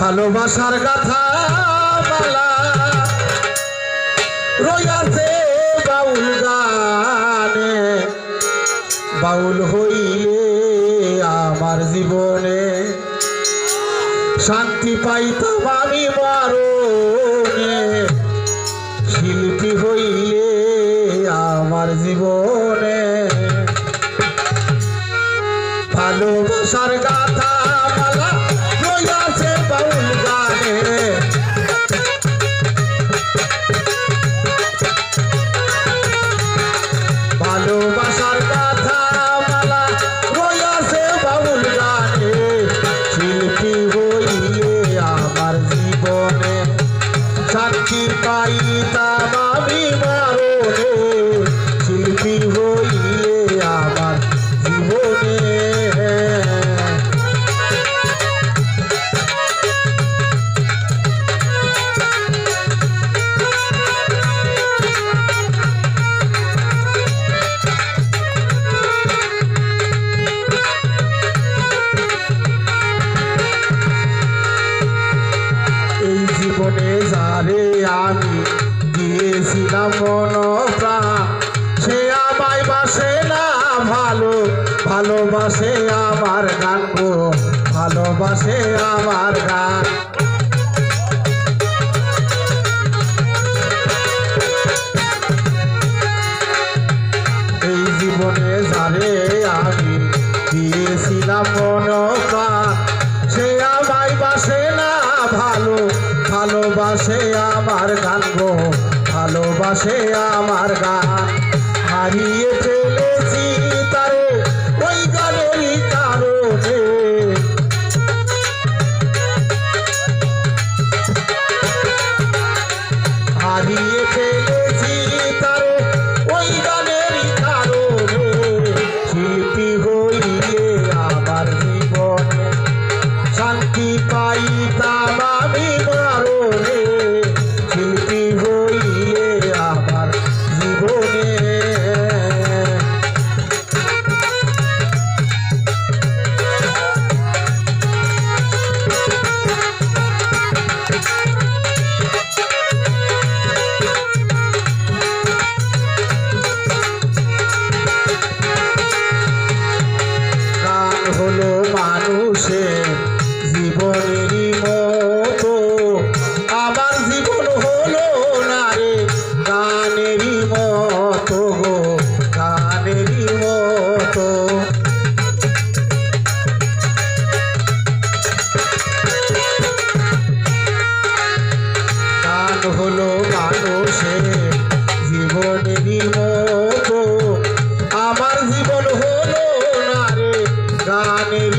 ভালোবাসার গাথা মালা রইয়াছে বাউল গানে। বাউল হইলে আমার জীবনে শান্তি পাইতাম আমি মরণে শিল্পী হইলে আমার জীবনে ভালোবাসার গাথা মালা রইয়াছে বাউল গানে ভালোবাসার কথা মালা রইয়াছে মারণে ভালো, ভালোবাসে আমার গান গো, ভালোবাসে আমার গান। এই জীবনে যারে আমি দিয়েছিলাম মন প্রাণ সে আমায় বাসে না, ভালো, ভালোবাসে আমার গান গো, ভালোবাসে আমার গান। হারিয়ে ফেলেছি শিল্পী হইলে হলো মানুষের জীবনেরই মতো আমার জীবন হলো না রে গানের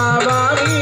বাবা